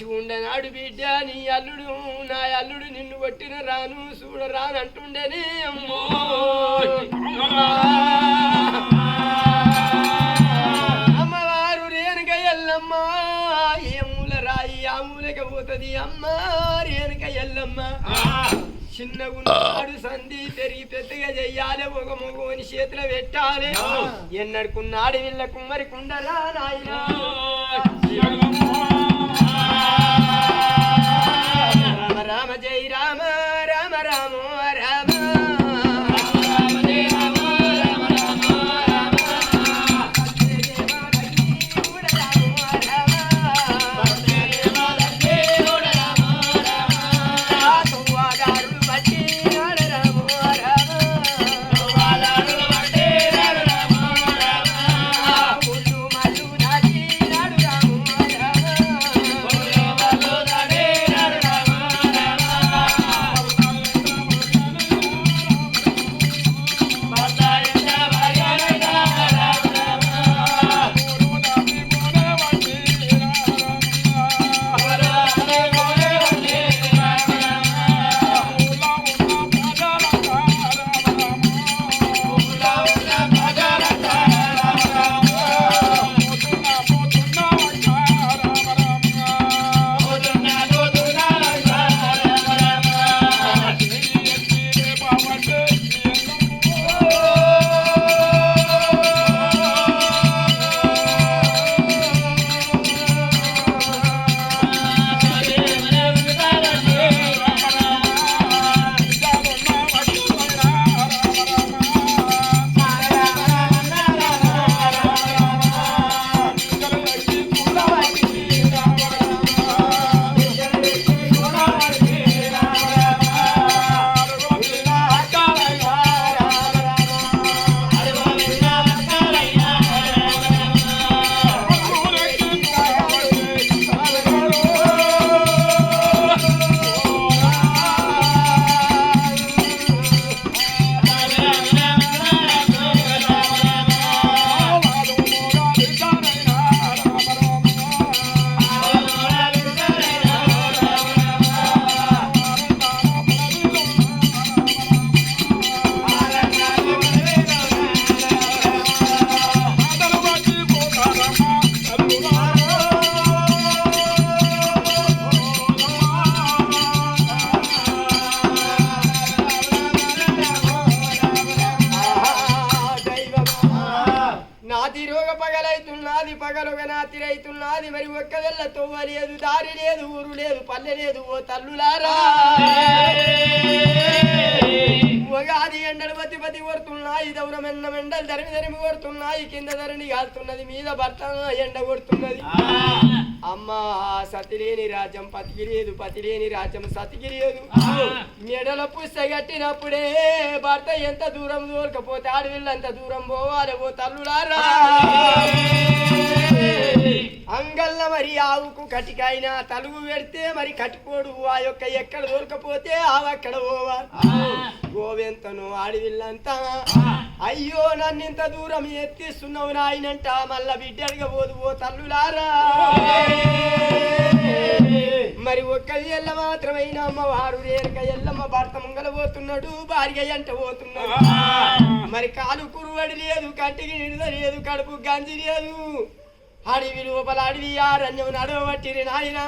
మంచి ఉండనాడు బిడ్డ నీ అల్లుడు నా అల్లుడు నిన్ను కొట్టిన రాను చూడ రానంటుండేనే అమ్మో. అమ్మవారు రేణుక ఎల్లమ్మ ఏ మూల రాయి ఆ మూలక పోతుంది అమ్మ రేణుక ఎల్లమ్మ. చిన్నగున్నాడు సంధి పెరిగి పెద్దగా చెయ్యాలి ఒక మగోని చేతిలో పెట్టాలి. ఎన్నడుకున్నాడు వీళ్ళ కుమ్మరి కుండరా నాయనా. వెళ్ళ తొవ్వ లేదు దారి లేదు ఊరు లేదు పల్లె లేదు ఓ తల్లులారా. ఉగాది ఎండలు బతి బతి కొడుతున్నాయి దౌరమెన్న మెండలు ధరిమి తరిమి తరిమి కొడుతున్నాయి కింద ధరణి కాలుతున్నది మీద భర్త ఎండ కొడుతున్నది. అమ్మ సతిలేని రాజ్యం పతికి లేదు పతిలేని రాజ్యం సతికి లేదు మెడల పుస్తగట్టినప్పుడే భర్త ఎంత దూరం దూరకపోతే ఆడవిల్లు అంత దూరం పోవాలి ఓ తల్లులారా. అంగల్ల మరి ఆవుకు కటికైనా తలుగు పెడితే మరి కట్టుకోడు ఆ యొక్క ఎక్కడ దొరకపోతే ఆవు అక్కడ పోవాలి. గోవెంతను ఆడవిల్లంతా. అయ్యో నన్ను ఇంత దూరం ఎత్తిస్తున్నావు నాయనంట. మళ్ళా బిడ్డడిగా పోదు ఓ తల్లులారా. మరి ఒక్క ఎల్ల మాత్రమైన అమ్మవారు రేణుక ఎల్లమ్మ భర్త ముంగల పోతున్నాడు భార్య ఎంట పోతున్నాడు. మరి కాలు కురువడి లేదు కంటికి నిడద లేదు కడుపు గంజి లేదు. అడవి లోపల అడవి అరణ్యం నడవబట్టిరి నాయనా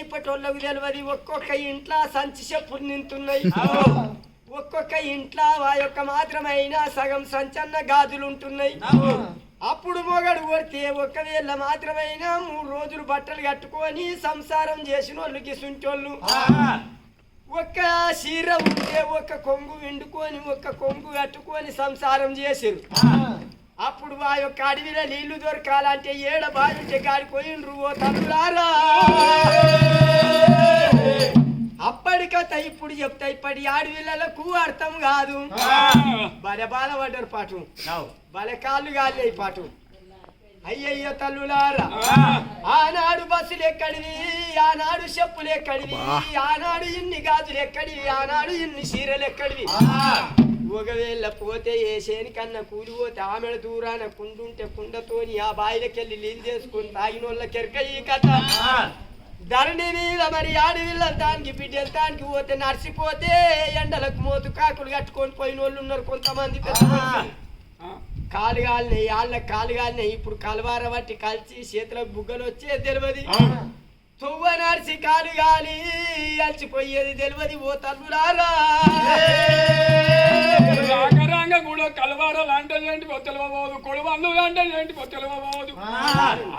ఇప్పటోళ్ళకు తెలియదు ఒక్కొక్క ఇంట్లో సంచి చెప్పులు నింతున్నాయి ఒక్కొక్క ఇంట్లో ఆ యొక్క మాత్రమైన సగం సంచన్న గాజులు ఉంటున్నాయి. అప్పుడు మొగడు కొడితే ఒక్కవేళ మాత్రమైనా మూడు రోజులు బట్టలు కట్టుకొని సంసారం చేసిన వాళ్ళు గిసుంటోళ్ళు ఒక్క చీర ఉంటే ఒక్క కొంగు విండుకొని ఒక్క కొంగు కట్టుకొని సంసారం చేసిరు. అప్పుడు ఆ యొక్క అడవిలో నీళ్ళు దొరకాలంటే ఏడ బావించే కాడి పోయిండ్రు ఓ తల్లులారా అప్పటికత ఇప్పుడు చెప్తా ఇప్పటి అడవిలకు అర్థం కాదు. బలే బాధపడ్డారు పాటు. బలే కాళ్ళు గాలి పాటు. అయ్యయ్యో తల్లులారా. ఆనాడు బస్సులు ఎక్కడివి? ఆనాడు చెప్పులు ఎక్కడివి? ఆనాడు ఇన్ని గాజులు ఎక్కడివి? ఆనాడు ఇన్ని చీరలు ఎక్కడివి? ఒకవేళ పోతే ఏ కన్నా కూలి పోతే ఆమె దూరాన కుండుంటే కుండతోని ఆ బాయిలకెళ్ళి నీళ్ళు చేసుకుని తాగిన వాళ్ళకి ఎరక ఈ కథ. ధరణి మీద మరి ఆడవిళ్ళంతానికి బిడ్డెళ్తానికి పోతే నడిచిపోతే ఎండలకు మోతు కాకులు కట్టుకొని పోయిన వాళ్ళు ఉన్నారు కొంతమంది. కాలు కాలినాయి వాళ్ళ కాలు కాలినాయి ఇప్పుడు కలవార బట్టి కలిసి చేతులకు బుగ్గలు వచ్చే తెలియదు తువ్వ నడిచి కాలు గాలి అలసిపోయేది తెలియదు ఓ తల్లులారా. రాకరాంగ కూడా కలవారాలు అంటే ఏంటి తెలియబోదు కొడవళ్ళు అంటే ఏంటి తెలియబోదు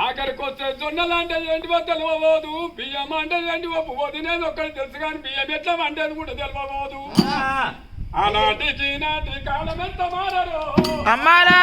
ఆఖరికి వస్తే జొన్నలు అంటే ఏంటి తెలియబోదు బియ్యం అంటే ఏంటి? వదినేది ఒక్కటి తెలుసు కానీ బియ్యం ఎట్లా వండేది కూడా తెలియబోదు ఆనాటికి నాటి కాలం ఎంత మారరు. అమ్మారో.